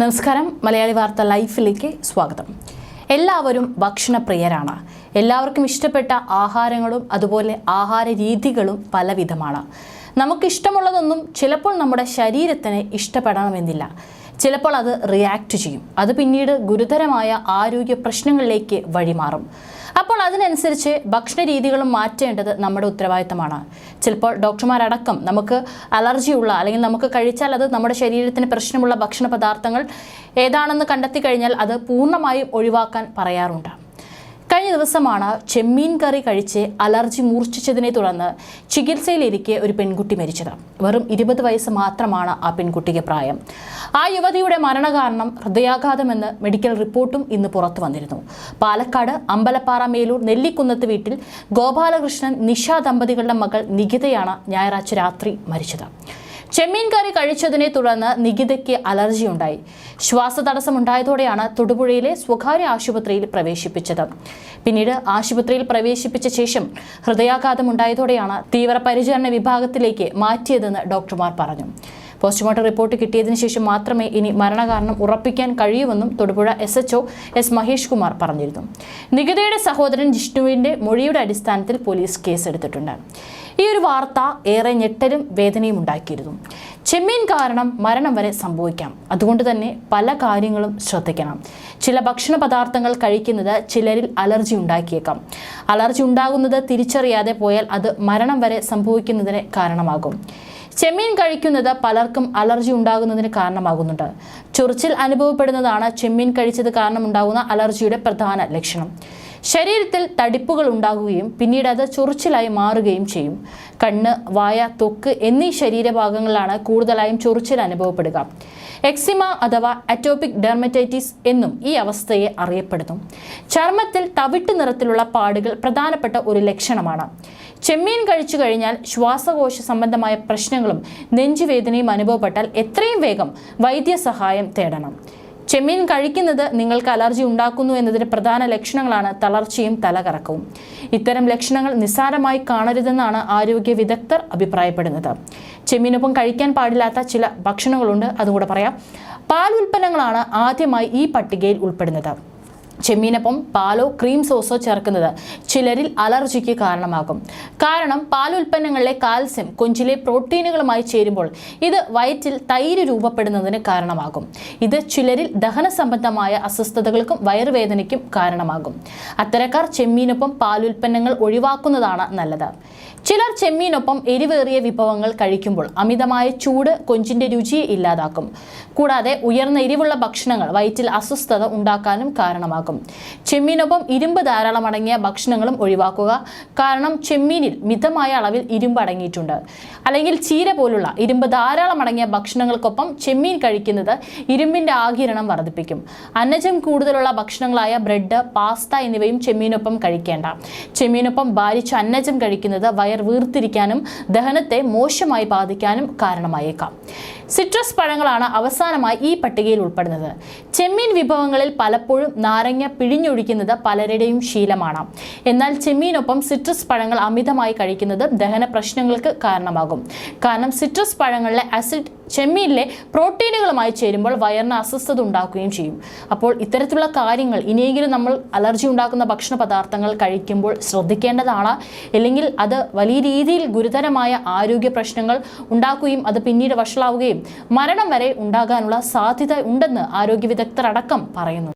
നമസ്കാരം. മലയാളി വാർത്ത ലൈഫിലേക്ക് സ്വാഗതം. എല്ലാവരും ഭക്ഷണപ്രിയരാണ്. എല്ലാവർക്കും ഇഷ്ടപ്പെട്ട ആഹാരങ്ങളും അതുപോലെ ആഹാര രീതികളും പലവിധമാണ്. നമുക്കിഷ്ടമുള്ളതൊന്നും ചിലപ്പോൾ നമ്മുടെ ശരീരത്തിന് ഇഷ്ടപ്പെടണമെന്നില്ല. ചിലപ്പോൾ അത് റിയാക്ട് ചെയ്യും. അത് പിന്നീട് ഗുരുതരമായ ആരോഗ്യ പ്രശ്നങ്ങളിലേക്ക് വഴിമാറും. അപ്പോൾ അതിനനുസരിച്ച് ഭക്ഷണ രീതികളും മാറ്റേണ്ടത് നമ്മുടെ ഉത്തരവാദിത്തമാണ്. ചിലപ്പോൾ ഡോക്ടർമാരടക്കം നമുക്ക് അലർജിയുള്ള അല്ലെങ്കിൽ നമുക്ക് കഴിച്ചാൽ അത് നമ്മുടെ ശരീരത്തിന് പ്രശ്നമുള്ള ഭക്ഷണ പദാർത്ഥങ്ങൾ ഏതാണെന്ന് കണ്ടെത്തി കഴിഞ്ഞാൽ അത് പൂർണമായും ഒഴിവാക്കാൻ പറയാറുണ്ട്. ദിവസമാണ് ചെമ്മീൻ കറി കഴിച്ച് അലർജി മൂർച്ഛിച്ചതിനെ തുടർന്ന് ചികിത്സയിലിരിക്കെ ഒരു പെൺകുട്ടി മരിച്ചത്. വെറും ഇരുപത് വയസ്സ് മാത്രമാണ് ആ പെൺകുട്ടിക്ക് പ്രായം. ആ യുവതിയുടെ മരണകാരണം ഹൃദയാഘാതമെന്ന് മെഡിക്കൽ റിപ്പോർട്ടും ഇന്ന് പുറത്തു വന്നിരുന്നു. പാലക്കാട് അമ്പലപ്പാറ മേലൂർ നെല്ലിക്കുന്നത്ത് വീട്ടിൽ ഗോപാലകൃഷ്ണൻ നിഷ ദമ്പതികളുടെ മകൾ നികിതയാണ് ഞായറാഴ്ച രാത്രി മരിച്ചത്. ചെമ്മീൻ കറി കഴിച്ചതിനെ തുടർന്ന് നികിതയ്ക്ക് അലർജി ഉണ്ടായി ശ്വാസ തടസ്സമുണ്ടായതോടെയാണ് തൊടുപുഴയിലെ സ്വകാര്യ ആശുപത്രിയിൽ പ്രവേശിപ്പിച്ചത്. പിന്നീട് ആശുപത്രിയിൽ പ്രവേശിപ്പിച്ച ശേഷം ഹൃദയാഘാതം ഉണ്ടായതോടെയാണ് തീവ്രപരിചരണ വിഭാഗത്തിലേക്ക് മാറ്റിയതെന്ന് ഡോക്ടർമാർ പറഞ്ഞു. പോസ്റ്റ്മോർട്ടം റിപ്പോർട്ട് കിട്ടിയതിനു ശേഷം മാത്രമേ ഇനി മരണകാരണം ഉറപ്പിക്കാൻ കഴിയൂവെന്നും Thodupuzha S HO S Mahesh Kumar പറഞ്ഞിരുന്നു. നികിതയുടെ സഹോദരൻ ജിഷ്ണുവിന്റെ മൊഴിയുടെ അടിസ്ഥാനത്തിൽ പോലീസ് കേസെടുത്തിട്ടുണ്ട്. ഈ ഒരു വാർത്ത ഏറെ ഞെട്ടലും വേദനയും ഉണ്ടാക്കിയിരുന്നു. ചെമ്മീൻ കാരണം മരണം വരെ സംഭവിക്കാം. അതുകൊണ്ട് തന്നെ പല കാര്യങ്ങളും ശ്രദ്ധിക്കണം. ചില ഭക്ഷണ പദാർത്ഥങ്ങൾ കഴിക്കുന്നത് ചിലരിൽ അലർജി ഉണ്ടാക്കിയേക്കാം. അലർജി ഉണ്ടാകുന്നത് തിരിച്ചറിയാതെ പോയാൽ അത് മരണം വരെ സംഭവിക്കുന്നതിന് കാരണമാകും. ചെമ്മീൻ കഴിക്കുന്നത് പലർക്കും അലർജി ഉണ്ടാകുന്നതിന് കാരണമാകുന്നുണ്ട്. ചൊറിച്ചിൽ അനുഭവപ്പെടുന്നതാണ് ചെമ്മീൻ കഴിച്ചത് കാരണമുണ്ടാകുന്ന അലർജിയുടെ പ്രധാന ലക്ഷണം. ശരീരത്തിൽ തടിപ്പുകൾ ഉണ്ടാകുകയും പിന്നീട് അത് ചൊറിച്ചിലായി മാറുകയും ചെയ്യും. കണ്ണ് വായ തൊക്ക് എന്നീ ശരീരഭാഗങ്ങളിലാണ് കൂടുതലായും ചൊറിച്ചിൽ അനുഭവപ്പെടുക. എക്സിമ അഥവാ അറ്റോപിക് ഡെർമറ്റൈറ്റിസ് എന്നും ഈ അവസ്ഥയെ അറിയപ്പെടുന്നു. ചർമ്മത്തിൽ തവിട്ട് നിറത്തിലുള്ള പാടുകൾ പ്രധാനപ്പെട്ട ഒരു ലക്ഷണമാണ്. ചെമ്മീൻ കഴിച്ചു കഴിഞ്ഞാൽ ശ്വാസകോശ സംബന്ധമായ പ്രശ്നങ്ങളും നെഞ്ചുവേദനയും അനുഭവപ്പെട്ടാൽ എത്രയും വേഗം വൈദ്യസഹായം തേടണം. ചെമ്മീൻ കഴിക്കുന്നത് നിങ്ങൾക്ക് അലർജി ഉണ്ടാക്കുന്നു എന്നതിന്റെ പ്രധാന ലക്ഷണങ്ങളാണ് തളർച്ചയും തലകറക്കവും. ഇത്തരം ലക്ഷണങ്ങൾ നിസ്സാരമായി കാണരുതെന്നാണ് ആരോഗ്യ വിദഗ്ധർ അഭിപ്രായപ്പെടുന്നത്. ചെമ്മീനൊപ്പം കഴിക്കാൻ പാടില്ലാത്ത ചില ഭക്ഷണങ്ങളുണ്ട്. അതുകൂടെ പറയാം. പാൽ ഉൽപ്പന്നങ്ങളാണ് ആദ്യമായി ഈ പട്ടികയിൽ ഉൾപ്പെടുന്നത്. ചെമ്മീനൊപ്പം പാലോ ക്രീം സോസോ ചേർക്കുന്നത് ചിലരിൽ അലർജിക്ക് കാരണമാകും. കാരണം പാൽ ഉൽപ്പന്നങ്ങളിലെ കാൽസ്യം കൊഞ്ചിലെ പ്രോട്ടീനുകളുമായി ചേരുമ്പോൾ ഇത് വയറ്റിൽ തൈര് രൂപപ്പെടുന്നതിന് കാരണമാകും. ഇത് ചിലരിൽ ദഹന സംബന്ധമായ അസ്വസ്ഥതകൾക്കും വയറുവേദനയ്ക്കും കാരണമാകും. അത്തരക്കാർ ചെമ്മീനൊപ്പം പാലുൽപ്പന്നങ്ങൾ ഒഴിവാക്കുന്നതാണ് നല്ലത്. ചിലർ ചെമ്മീനൊപ്പം എരിവേറിയ വിഭവങ്ങൾ കഴിക്കുമ്പോൾ അമിതമായ ചൂട് കൊഞ്ചിന്റെ രുചിയെ ഇല്ലാതാക്കും. കൂടാതെ ഉയർന്ന എരിവുള്ള ഭക്ഷണങ്ങൾ വയറ്റിൽ അസ്വസ്ഥത ഉണ്ടാക്കാനും കാരണമാകും. ചെമ്മീനൊപ്പം ഇരുമ്പ് ധാരാളം അടങ്ങിയ ഭക്ഷണങ്ങളും ഒഴിവാക്കുക. കാരണം ചെമ്മീനിൽ മിതമായ അളവിൽ ഇരുമ്പ് അടങ്ങിയിട്ടുണ്ട്. അല്ലെങ്കിൽ ചീര പോലുള്ള ഇരുമ്പ് ധാരാളം അടങ്ങിയ ഭക്ഷണങ്ങൾക്കൊപ്പം ചെമ്മീൻ കഴിക്കുന്നത് ഇരുമ്പിന്റെ ആകിരണം വർദ്ധിപ്പിക്കും. അന്നജം കൂടുതലുള്ള ഭക്ഷണങ്ങളായ ബ്രെഡ് പാസ്ത എന്നിവയും ചെമ്മീനൊപ്പം കഴിക്കേണ്ട. ചെമ്മീനൊപ്പം ഭാരിച്ച അന്നജം കഴിക്കുന്നത് വയർ വീർത്തിരിക്കാനും ദഹനത്തെ മോശമായി ബാധിക്കാനും കാരണമായേക്കാം. സിട്രസ് പഴങ്ങളാണ് അവസാനമായി ഈ പട്ടികയിൽ ഉൾപ്പെടുന്നത്. ചെമ്മീൻ വിഭവങ്ങളിൽ പലപ്പോഴും നാരങ്ങ പിഴിഞ്ഞൊഴിക്കുന്നത് പലരുടെയും ശീലമാണ്. എന്നാൽ ചെമ്മീനൊപ്പം സിട്രസ് പഴങ്ങൾ അമിതമായി കഴിക്കുന്നത് ദഹന പ്രശ്നങ്ങൾക്ക് കാരണമാകും. കാരണം സിട്രസ് പഴങ്ങളിലെ ആസിഡ് ചെമ്മീനിലെ പ്രോട്ടീനുകളുമായി ചേരുമ്പോൾ വയറിന് അസ്വസ്ഥത ഉണ്ടാക്കുകയും ചെയ്യും. അപ്പോൾ ഇത്തരത്തിലുള്ള കാര്യങ്ങൾ ഇനിയെങ്കിലും നമ്മൾ അലർജി ഉണ്ടാക്കുന്ന ഭക്ഷണ പദാർത്ഥങ്ങൾ കഴിക്കുമ്പോൾ ശ്രദ്ധിക്കേണ്ടതാണ്. അല്ലെങ്കിൽ അത് വലിയ രീതിയിൽ ഗുരുതരമായ ആരോഗ്യ പ്രശ്നങ്ങൾ ഉണ്ടാക്കുകയും അത് പിന്നീട് വഷളാവുകയും മരണം വരെ ഉണ്ടാകാനുള്ള സാധ്യത ഉണ്ടെന്ന് ആരോഗ്യ വിദഗ്ധർ അടക്കം പറയുന്നു.